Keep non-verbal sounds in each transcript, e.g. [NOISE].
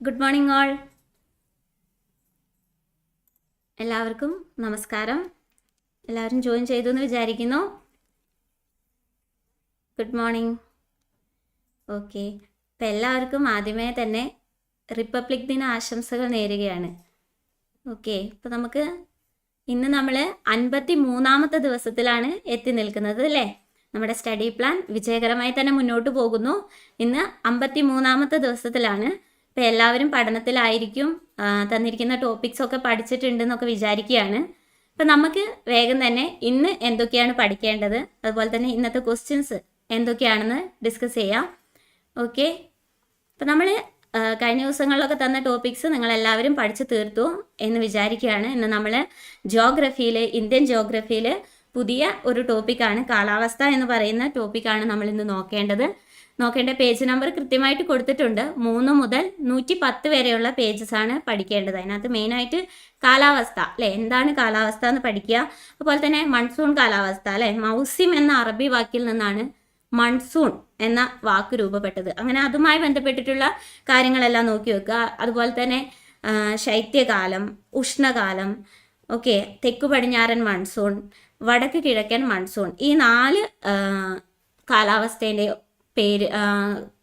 Good morning all എല്ലാവർക്കും നമസ്കാരം. എല്ലാവരും ജോയിൻ ചെയ്തു എന്ന് വിചാരിക്കുന്നു. ഗുഡ് മോർണിംഗ് ഓക്കെ അപ്പം എല്ലാവർക്കും ആദ്യമേ തന്നെ റിപ്പബ്ലിക് ദിന ആശംസകൾ നേരുകയാണ്. ഓക്കെ ഇപ്പം നമുക്ക് ഇന്ന് നമ്മൾ അൻപത്തി മൂന്നാമത്തെ ദിവസത്തിലാണ് എത്തി നിൽക്കുന്നത് അല്ലേ? നമ്മുടെ സ്റ്റഡി പ്ലാൻ വിജയകരമായി തന്നെ മുന്നോട്ട് പോകുന്നു. ഇന്ന് അമ്പത്തി മൂന്നാമത്തെ ദിവസത്തിലാണ് ഇപ്പം എല്ലാവരും പഠനത്തിലായിരിക്കും തന്നിരിക്കുന്ന ടോപ്പിക്സ് ഒക്കെ പഠിച്ചിട്ടുണ്ടെന്നൊക്കെ വിചാരിക്കുകയാണ്. അപ്പം നമുക്ക് വേഗം തന്നെ ഇന്ന് എന്തൊക്കെയാണ് പഠിക്കേണ്ടത്? അതുപോലെ തന്നെ ഇന്നത്തെ ക്വസ്റ്റ്യൻസ് എന്തൊക്കെയാണെന്ന് ഡിസ്കസ് ചെയ്യാം. ഓക്കെ അപ്പം നമ്മൾ കഴിഞ്ഞ ദിവസങ്ങളിലൊക്കെ തന്ന ടോപ്പിക്സ് നിങ്ങൾ എല്ലാവരും പഠിച്ചു തീർത്തു എന്ന് വിചാരിക്കുകയാണ്. ഇന്ന് നമ്മൾ ജോഗ്രഫിയിൽ ഇന്ത്യൻ ജോഗ്രഫിയിൽ പുതിയ ഒരു ടോപ്പിക്കാണ് കാലാവസ്ഥ എന്ന് പറയുന്ന ടോപ്പിക്കാണ് നമ്മൾ ഇന്ന് നോക്കേണ്ടത്. നോക്കേണ്ട പേജ് നമ്പർ കൃത്യമായിട്ട് കൊടുത്തിട്ടുണ്ട്. മൂന്ന് മുതൽ നൂറ്റി പത്ത് വരെയുള്ള പേജസ് ആണ് പഠിക്കേണ്ടത്. അതിനകത്ത് മെയിനായിട്ട് കാലാവസ്ഥ അല്ലെ? എന്താണ് കാലാവസ്ഥ എന്ന് പഠിക്കുക. അതുപോലെ തന്നെ മൺസൂൺ കാലാവസ്ഥ അല്ലെ? മൗസിം എന്ന അറബി വാക്കിൽ നിന്നാണ് മൺസൂൺ എന്ന വാക്ക് രൂപപ്പെട്ടത്. അങ്ങനെ അതുമായി ബന്ധപ്പെട്ടിട്ടുള്ള കാര്യങ്ങളെല്ലാം നോക്കി വെക്കുക. അതുപോലെ തന്നെ ശൈത്യകാലം ഉഷ്ണകാലം ഓക്കെ തെക്കു പടിഞ്ഞാറൻ മൺസൂൺ വടക്ക് കിഴക്കൻ മൺസൂൺ ഈ നാല് കാലാവസ്ഥേന്റെ പേര്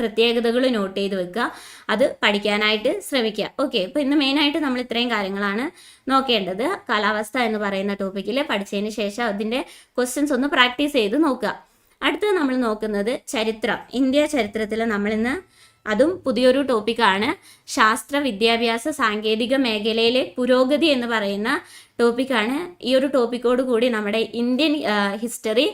പ്രത്യേകതകൾ നോട്ട് ചെയ്ത് വെക്കുക. അത് പഠിക്കാനായിട്ട് ശ്രമിക്കുക. ഓക്കെ അപ്പോൾ ഇന്ന് മെയിനായിട്ട് നമ്മൾ ഇത്രയും കാര്യങ്ങളാണ് നോക്കേണ്ടത്. കാലാവസ്ഥ എന്ന് പറയുന്ന ടോപ്പിക്കിൽ പഠിച്ചതിന് ശേഷം അതിന്റെ ക്വസ്റ്റ്യൻസ് ഒന്ന് പ്രാക്ടീസ് ചെയ്ത് നോക്കുക. അടുത്തത് നമ്മൾ നോക്കുന്നത് ചരിത്രം. ഇന്ത്യ ചരിത്രത്തിൽ നമ്മളിന്ന് അതും പുതിയൊരു ടോപ്പിക്കാണ് ശാസ്ത്ര വിദ്യാഭ്യാസ സാങ്കേതിക മേഖലയിലെ പുരോഗതി എന്ന് പറയുന്ന ടോപ്പിക്കാണ് ഈ ഒരു ടോപ്പിക്കോട് കൂടി നമ്മുടെ ഇന്ത്യൻ ഹിസ്റ്ററി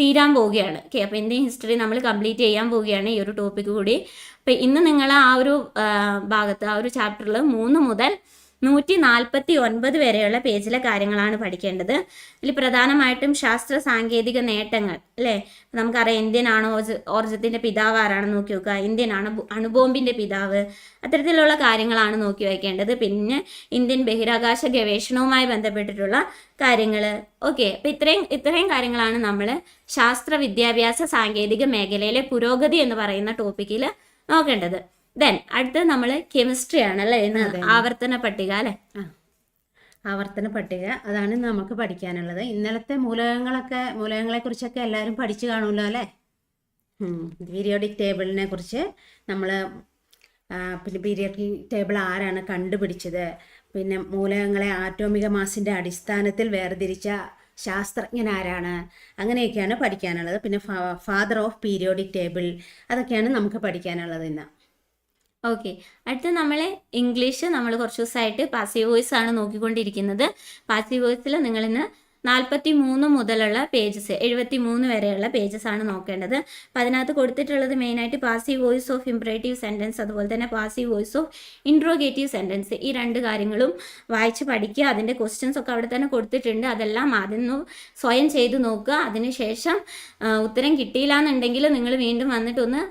തീരാൻ പോവുകയാണ്. ഓക്കെ അപ്പോൾ ഇന്ത്യൻ ഹിസ്റ്ററി നമ്മൾ കംപ്ലീറ്റ് ചെയ്യാൻ പോവുകയാണ് ഈ ഒരു ടോപ്പിക്ക് കൂടി. അപ്പോൾ ഇന്ന് നിങ്ങൾ ആ ഒരു ഭാഗത്ത് ആ ഒരു ചാപ്റ്ററിൽ മൂന്ന് മുതൽ നൂറ്റി നാൽപ്പത്തി ഒൻപത് വരെയുള്ള പേജിലെ കാര്യങ്ങളാണ് പഠിക്കേണ്ടത്. ഇതിൽ പ്രധാനമായിട്ടും ശാസ്ത്ര സാങ്കേതിക നേട്ടങ്ങൾ അല്ലേ? നമുക്കറിയാം ഇന്ത്യൻ ആണോ ഓർജത്തിന്റെ പിതാവ് ആരാണ് നോക്കി വെക്കുക ഇന്ത്യൻ ആണ് അണുബോംബിന്റെ പിതാവ്. അത്തരത്തിലുള്ള കാര്യങ്ങളാണ് നോക്കി വയ്ക്കേണ്ടത്. പിന്നെ ഇന്ത്യൻ ബഹിരാകാശ ഗവേഷണവുമായി ബന്ധപ്പെട്ടിട്ടുള്ള കാര്യങ്ങൾ ഓക്കെ അപ്പം ഇത്രയും ഇത്രയും കാര്യങ്ങളാണ് നമ്മൾ ശാസ്ത്ര വിദ്യാഭ്യാസ സാങ്കേതിക മേഖലയിലെ പുരോഗതി എന്ന് പറയുന്ന ടോപ്പിക്കിൽ നോക്കേണ്ടത്. ദെൻ അടുത്ത് നമ്മൾ കെമിസ്ട്രി ആണ് അല്ലേ. ആവർത്തന പട്ടിക അല്ലേ? ആവർത്തന പട്ടിക. അതാണ് നമുക്ക് പഠിക്കാനുള്ളത്. ഇന്നലത്തെ മൂലകങ്ങളൊക്കെ മൂലകങ്ങളെ കുറിച്ചൊക്കെ എല്ലാവരും പഠിച്ചു കാണുമല്ലോ അല്ലേ? പീരിയോഡിക് ടേബിളിനെ കുറിച്ച് നമ്മൾ പിന്നെ പീരിയോഡിക് ടേബിൾ ആരാണ് കണ്ടുപിടിച്ചത്? പിന്നെ മൂലകങ്ങളെ ആറ്റോമിക മാസിന്റെ അടിസ്ഥാനത്തിൽ വേർതിരിച്ച ശാസ്ത്രജ്ഞൻ ആരാണ്? അങ്ങനെയൊക്കെയാണ് പഠിക്കാനുള്ളത്. പിന്നെ ഫാദർ ഓഫ് പീരിയോഡിക് ടേബിൾ അതൊക്കെയാണ് നമുക്ക് പഠിക്കാനുള്ളത് ഇന്ന്. ഓക്കെ. അടുത്ത നമ്മൾ ഇംഗ്ലീഷ് നമ്മൾ കുറച്ച് ദിവസമായിട്ട് പാസീവ് വോയിസ് ആണ് നോക്കിക്കൊണ്ടിരിക്കുന്നത്. പാസീവ് വോയിസിൽ നിങ്ങൾ ഇന്ന് നാൽപ്പത്തി മൂന്ന് മുതലുള്ള പേജസ് എഴുപത്തി മൂന്ന് വരെയുള്ള പേജസ് ആണ് നോക്കേണ്ടത്. അപ്പം അതിനകത്ത് കൊടുത്തിട്ടുള്ളത് മെയിനായിട്ട് passive voice of imperative sentence അതുപോലെ തന്നെ passive voice of interrogative sentence ഈ രണ്ട് കാര്യങ്ങളും വായിച്ച് പഠിക്കുക അതിന്റെ ക്വസ്റ്റ്യൻസ് ഒക്കെ അവിടെ തന്നെ കൊടുത്തിട്ടുണ്ട്. അതെല്ലാം ആദ്യം സ്വയം ചെയ്ത് നോക്കുക. അതിനുശേഷം ഉത്തരം കിട്ടിയില്ല എന്നുണ്ടെങ്കിൽ നിങ്ങൾ വീണ്ടും വന്നിട്ടൊന്ന്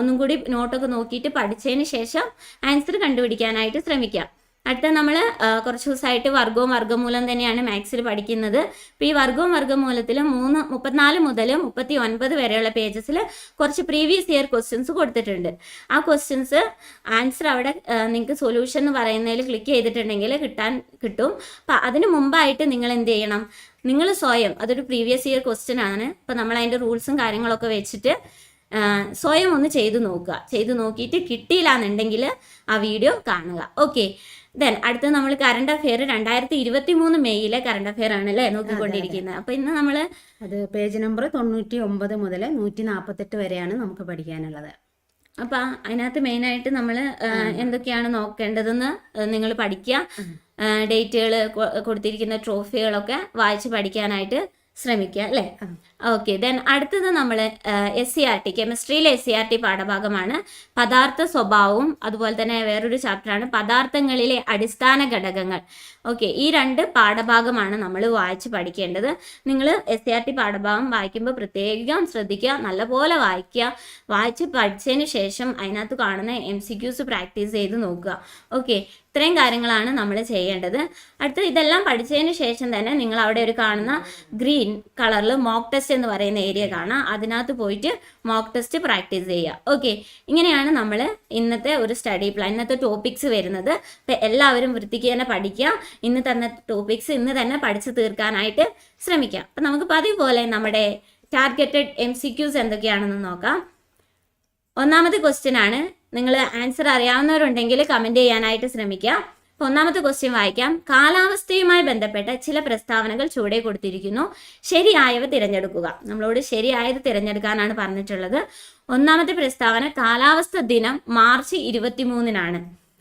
ഒന്നും കൂടി നോട്ടൊക്കെ നോക്കിയിട്ട് പഠിച്ചതിന് ശേഷം ആൻസർ കണ്ടുപിടിക്കാനായിട്ട് ശ്രമിക്കാം അടുത്ത നമ്മൾ കുറച്ച് ദിവസമായിട്ട് വർഗവും വർഗമൂലം തന്നെയാണ് മാത്സിൽ പഠിക്കുന്നത്. അപ്പോൾ ഈ വർഗവും വർഗമൂലത്തിൽ മൂന്ന് മുപ്പത്തിനാല് മുതൽ മുപ്പത്തി ഒൻപത് വരെയുള്ള പേജസിൽ കുറച്ച് പ്രീവിയസ് ഇയർ ക്വസ്റ്റ്യൻസ് കൊടുത്തിട്ടുണ്ട്. ആ ക്വസ്റ്റ്യൻസ് ആൻസർ അവിടെ നിങ്ങൾക്ക് സൊല്യൂഷൻ എന്ന് പറയുന്നതിൽ ക്ലിക്ക് ചെയ്തിട്ടുണ്ടെങ്കിൽ കിട്ടാൻ കിട്ടും. അപ്പം അതിന് മുമ്പായിട്ട് നിങ്ങൾ എന്ത് ചെയ്യണം? നിങ്ങൾ സ്വയം അതൊരു പ്രീവിയസ് ഇയർ ക്വസ്റ്റ്യൻ ആണ്. അപ്പം നമ്മൾ അതിന്റെ റൂൾസും കാര്യങ്ങളൊക്കെ വെച്ചിട്ട് സ്വയം ഒന്ന് ചെയ്തു നോക്കുക. ചെയ്തു നോക്കിയിട്ട് കിട്ടിയില്ല എന്നുണ്ടെങ്കിൽ ആ വീഡിയോ കാണുക. ഓക്കെ ദെൻ അടുത്ത നമ്മൾ കറണ്ട് അഫെയർ രണ്ടായിരത്തി ഇരുപത്തി മൂന്ന് മെയ്യിലെ കറണ്ട് അഫെയർ ആണ് അല്ലേ നോക്കിക്കൊണ്ടിരിക്കുന്നത്. അപ്പൊ ഇന്ന് നമ്മൾ അത് പേജ് നമ്പർ തൊണ്ണൂറ്റി ഒമ്പത് മുതൽ നൂറ്റി നാൽപ്പത്തെട്ട് വരെയാണ് നമുക്ക് പഠിക്കാനുള്ളത്. അപ്പൊ അതിനകത്ത് മെയിൻ ആയിട്ട് നമ്മൾ എന്തൊക്കെയാണ് നോക്കേണ്ടതെന്ന് നിങ്ങൾ പഠിക്കുക ഡേറ്റുകൾ കൊടുത്തിരിക്കുന്ന ട്രോഫികളൊക്കെ വായിച്ച് പഠിക്കാനായിട്ട് ശ്രമിക്കുക അല്ലേ? ഓക്കെ ദെൻ അടുത്തത് നമ്മൾ എസ് സി ആർ ടി കെമിസ്ട്രിയിലെ എസ് സി ആർ ടി പാഠഭാഗമാണ്. പദാർത്ഥ സ്വഭാവവും അതുപോലെ തന്നെ വേറൊരു ചാപ്റ്ററാണ് പദാർത്ഥങ്ങളിലെ അടിസ്ഥാന ഘടകങ്ങൾ. ഓക്കെ ഈ രണ്ട് പാഠഭാഗമാണ് നമ്മൾ വായിച്ച് പഠിക്കേണ്ടത്. നിങ്ങൾ എസ് സി ആർ ടി പാഠഭാഗം വായിക്കുമ്പോൾ പ്രത്യേകം ശ്രദ്ധിക്കുക നല്ലപോലെ വായിക്കുക. വായിച്ച് പഠിച്ചതിന് ശേഷം അതിനകത്ത് കാണുന്ന എം സി ക്യൂസ് പ്രാക്ടീസ് ചെയ്ത് നോക്കുക. ഓക്കെ ഇത്രയും കാര്യങ്ങളാണ് നമ്മൾ ചെയ്യേണ്ടത്. അടുത്ത് ഇതെല്ലാം പഠിച്ചതിന് ശേഷം തന്നെ നിങ്ങൾ അവിടെ ഒരു കാണുന്ന ഗ്രീൻ കളറിൽ മോക്ക് ടെസ്റ്റ് ടെസ്റ്റ് എന്ന് പറയുന്ന ഏരിയ കാണാം. അതിനകത്ത് പോയിട്ട് മോക്ക് ടെസ്റ്റ് പ്രാക്ടീസ് ചെയ്യുക. ഓക്കെ ഇങ്ങനെയാണ് നമ്മൾ ഇന്നത്തെ ഒരു സ്റ്റഡി പ്ലാൻ ഇന്നത്തെ ടോപ്പിക്സ് വരുന്നത്. അപ്പം എല്ലാവരും വൃത്തിക്ക് തന്നെ പഠിക്കുക. ഇന്ന് തന്നെ ടോപ്പിക്സ് ഇന്ന് തന്നെ പഠിച്ചു തീർക്കാനായിട്ട് ശ്രമിക്കാം. അപ്പം നമുക്ക് പതിവ് പോലെ നമ്മുടെ ടാർഗറ്റഡ് എം സി ക്യൂസ് എന്തൊക്കെയാണെന്ന് നോക്കാം. ഒന്നാമത്തെ ക്വസ്റ്റ്യൻ ആണ്. നിങ്ങൾ ആൻസർ അറിയാവുന്നവരുണ്ടെങ്കിൽ കമന്റ് ചെയ്യാനായിട്ട് ശ്രമിക്കുക അപ്പോൾ ഒന്നാമത്തെ ക്വസ്റ്റ്യൻ വായിക്കാം. കാലാവസ്ഥയുമായി ബന്ധപ്പെട്ട ചില പ്രസ്താവനകൾ ചുവടെ കൊടുത്തിരിക്കുന്നു. ശരിയായവ തിരഞ്ഞെടുക്കുക. നമ്മളോട് ശരിയായത് തിരഞ്ഞെടുക്കാനാണ് പറഞ്ഞിട്ടുള്ളത്. ഒന്നാമത്തെ പ്രസ്താവന കാലാവസ്ഥ ദിനം മാർച്ച് ഇരുപത്തിമൂന്നിനാണ്.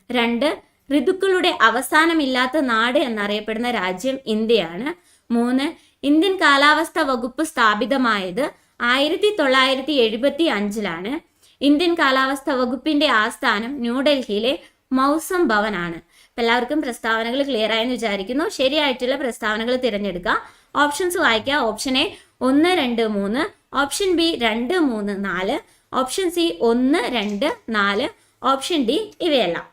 രണ്ട് ഋതുക്കളുടെ അവസാനമില്ലാത്ത നാട് എന്നറിയപ്പെടുന്ന രാജ്യം ഇന്ത്യയാണ്. മൂന്ന് ഇന്ത്യൻ കാലാവസ്ഥ വകുപ്പ് സ്ഥാപിതമായത് ആയിരത്തി തൊള്ളായിരത്തി എഴുപത്തി അഞ്ചിലാണ് ഇന്ത്യൻ കാലാവസ്ഥ വകുപ്പിന്റെ ആസ്ഥാനം ന്യൂഡൽഹിയിലെ മൗസം ഭവൻ ആണ് എല്ലാവർക്കും പ്രസ്താവനകൾ ക്ലിയർ ആയെന്ന് വിചാരിക്കുന്നു. ശരിയായിട്ടുള്ള പ്രസ്താവനകൾ തിരഞ്ഞെടുക്കുക. ഓപ്ഷൻസ് വായിക്കുക. ഓപ്ഷൻ എ ഒന്ന് രണ്ട് മൂന്ന്. ഓപ്ഷൻ ബി രണ്ട് മൂന്ന് നാല്. ഓപ്ഷൻ സി ഒന്ന് രണ്ട് നാല്. ഓപ്ഷൻ ഡി ഇവയെല്ലാം.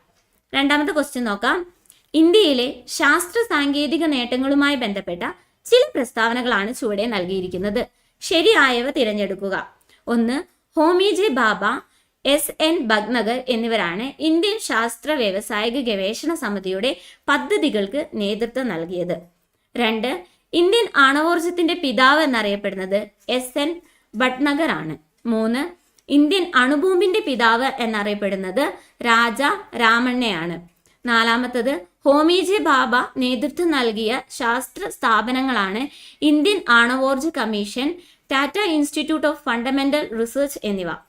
രണ്ടാമത്തെ ക്വസ്റ്റ്യൻ നോക്കാം. ഇന്ത്യയിലെ ശാസ്ത്ര സാങ്കേതിക നേട്ടങ്ങളുമായി ബന്ധപ്പെട്ട ചില പ്രസ്താവനകളാണ് ചുവടെ നൽകിയിരിക്കുന്നത്. ശരിയായവ തിരഞ്ഞെടുക്കുക. ഒന്ന് Homi J Bhabha S N Bhatnagar എന്നിവരാണ് ഇന്ത്യൻ ശാസ്ത്ര വ്യവസായിക ഗവേഷണ സമിതിയുടെ പദ്ധതികൾക്ക് നേതൃത്വം നൽകിയത്. രണ്ട് ഇന്ത്യൻ ആണവോർജത്തിന്റെ പിതാവ് എന്നറിയപ്പെടുന്നത് എസ് എൻ ഭട്നഗർ ആണ്. മൂന്ന് ഇന്ത്യൻ അണുബോംബിന്റെ പിതാവ് എന്നറിയപ്പെടുന്നത് രാജ രാമണ്ണയാണ്. നാലാമത്തത് ഹോമിജെ ബാബ നേതൃത്വം നൽകിയ ശാസ്ത്ര സ്ഥാപനങ്ങളാണ് Indian ആണവോർജ commission Tata institute of fundamental research എന്നിവ.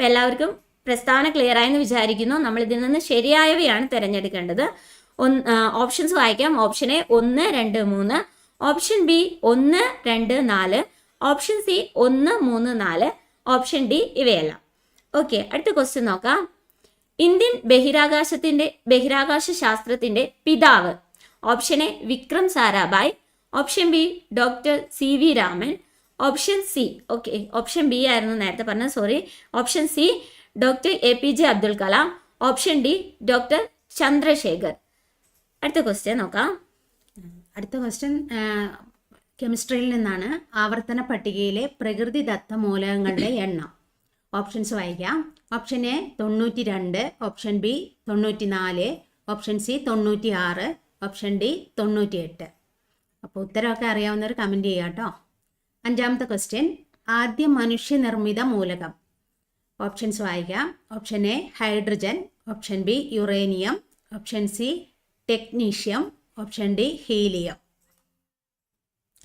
അപ്പം എല്ലാവർക്കും പ്രസ്താവന ക്ലിയർ ആയെന്ന് വിചാരിക്കുന്നു. നമ്മൾ ഇതിൽ നിന്ന് ശരിയായവയാണ് തിരഞ്ഞെടുക്കേണ്ടത്. ഒന്ന് ഓപ്ഷൻസ് വായിക്കാം. ഓപ്ഷൻ എ ഒന്ന് രണ്ട് മൂന്ന്. ഓപ്ഷൻ ബി ഒന്ന് രണ്ട് നാല്. ഓപ്ഷൻ സി ഒന്ന് മൂന്ന് നാല്. ഓപ്ഷൻ ഡി ഇവയെല്ലാം. ഓക്കെ അടുത്ത ക്വസ്റ്റ്യൻ നോക്കാം. ഇന്ത്യൻ ബഹിരാകാശത്തിന്റെ ബഹിരാകാശ ശാസ്ത്രത്തിന്റെ പിതാവ്. Option A Vikram Sarabhai. Option B doctor C V Raman. Option C okay option B ആയിരുന്നു നേരത്തെ പറഞ്ഞത് sorry option C doctor A P J Abdul Kalam option D doctor Chandrasekhar അടുത്ത ക്വസ്റ്റ്യൻ നോക്കാം. അടുത്ത ക്വസ്റ്റ്യൻ കെമിസ്ട്രിയിൽ നിന്നാണ് ആവർത്തന പട്ടികയിലെ പ്രകൃതിദത്ത മൂലകങ്ങളുടെ [COUGHS] എണ്ണം. ഓപ്ഷൻസ് വായിക്കാം. ഓപ്ഷൻ എ തൊണ്ണൂറ്റി രണ്ട് ഓപ്ഷൻ ബി തൊണ്ണൂറ്റി നാല് ഓപ്ഷൻ സി തൊണ്ണൂറ്റി ആറ് ഓപ്ഷൻ ഡി തൊണ്ണൂറ്റി എട്ട് അപ്പോൾ ഉത്തരമൊക്കെ അറിയാവുന്നവർ കമന്റ് ചെയ്യാം കേട്ടോ. അഞ്ചാമത്തെ ക്വസ്റ്റ്യൻ ആദ്യ മനുഷ്യനിർമ്മിത മൂലകം. ഓപ്ഷൻസ് വായിക്കാം. Option A hydrogen option B uranium option C technetium option D helium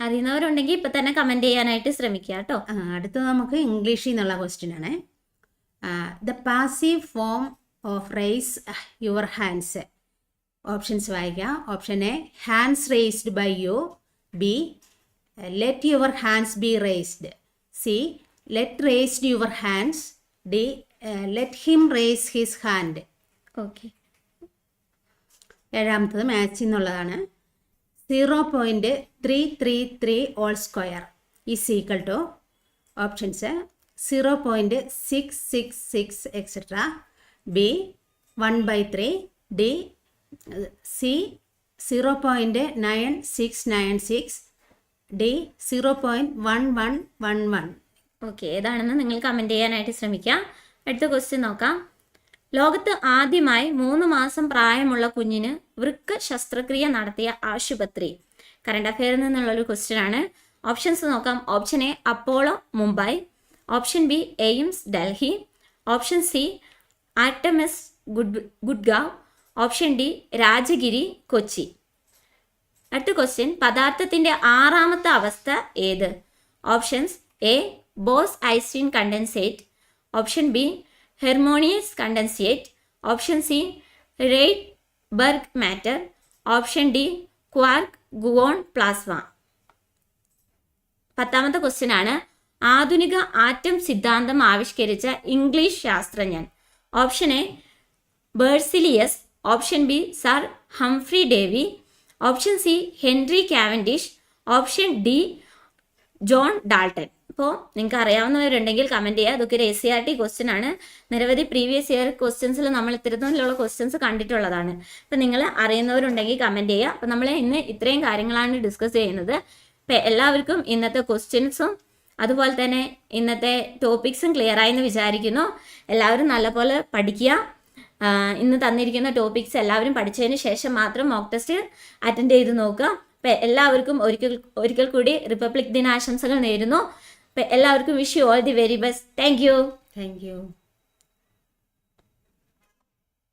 അറിയുന്നവരുണ്ടെങ്കിൽ ഇപ്പൊ തന്നെ കമന്റ് ചെയ്യാനായിട്ട് ശ്രമിക്കുക കേട്ടോ. ആ, അടുത്തത് നമുക്ക് ഇംഗ്ലീഷിൽ നിന്നുള്ള ക്വസ്റ്റ്യൻ ആണ്. The passive form of raise your hands options വായിക്കാം. Option A hands raised by you B let your hands be raised C let raised your hands D let him raise his hand okay ഏഴാമത്തത് match എന്നുള്ളതാണ്. Zero point three three three all square is equal to options zero point six six six etcetera B one by three D C zero point nine six nine six D zero point one one one one. Okay ഏതാണെന്ന് നിങ്ങൾ comment ചെയ്യാനായിട്ട് ശ്രമിക്കാം അടുത്ത question നോക്കാം. ലോകത്ത് ആദ്യമായി മൂന്ന് മാസം പ്രായമുള്ള കുഞ്ഞിന് വൃക്ക ശസ്ത്രക്രിയ നടത്തിയ ആശുപത്രി. കറണ്ട് അഫെയറിൽ നിന്നുള്ള ഒരു ക്വസ്റ്റ്യൻ ആണ്. ഓപ്ഷൻസ് നോക്കാം. Option A Apollo Mumbai option B AIIMS Delhi option C Artemis good Gurgaon option D Rajagiri Kochi അടുത്ത ക്വസ്റ്റ്യൻ പദാർത്ഥത്തിന്റെ ആറാമത്തെ അവസ്ഥ ഏത്? Options A Bose Einstein condensate option B fermionic condensate option C Rydberg matter option D quark gluon plasma പത്താമത്തെ question ആണ്. ആധുനിക atom സിദ്ധാന്തം ആവിഷ്കരിച്ച ഇംഗ്ലീഷ് ശാസ്ത്രജ്ഞൻ. Option A Berzelius option B sir Humphry Davy option C Henry Cavendish option D John Dalton അപ്പോൾ നിങ്ങൾക്ക് അറിയാവുന്നവരുണ്ടെങ്കിൽ comment ചെയ്യുക അതൊക്കെ ഒരു S C R T question ആണ്. നിരവധി പ്രീവിയസ് ഇയർ ക്വസ്റ്റ്യൻസിൽ നമ്മൾ ഇത്തരത്തിലുള്ള ക്വസ്റ്റ്യൻസ് കണ്ടിട്ടുള്ളതാണ്. അപ്പം നിങ്ങൾ അറിയുന്നവരുണ്ടെങ്കിൽ കമന്റ് ചെയ്യുക അപ്പം നമ്മൾ ഇന്ന് ഇത്രയും കാര്യങ്ങളാണ് ഡിസ്കസ് ചെയ്യുന്നത്. ഇപ്പം എല്ലാവർക്കും ഇന്നത്തെ ക്വസ്റ്റ്യൻസും അതുപോലെ തന്നെ ഇന്നത്തെ ടോപ്പിക്സും ക്ലിയർ ആയെന്ന് വിചാരിക്കുന്നു. എല്ലാവരും നല്ലപോലെ പഠിക്കുക. ഇന്ന് തന്നിരിക്കുന്ന ടോപ്പിക്സ് എല്ലാവരും പഠിച്ചതിന് ശേഷം മാത്രം മോക്ക് ടെസ്റ്റ് അറ്റൻഡ് ചെയ്ത് നോക്കുക. അപ്പം എല്ലാവർക്കും ഒരിക്കൽ ഒരിക്കൽ കൂടി റിപ്പബ്ലിക് ദിനാശംസകൾ നേരുന്നു. എല്ലാവർക്കും wish you all the very best thank you thank you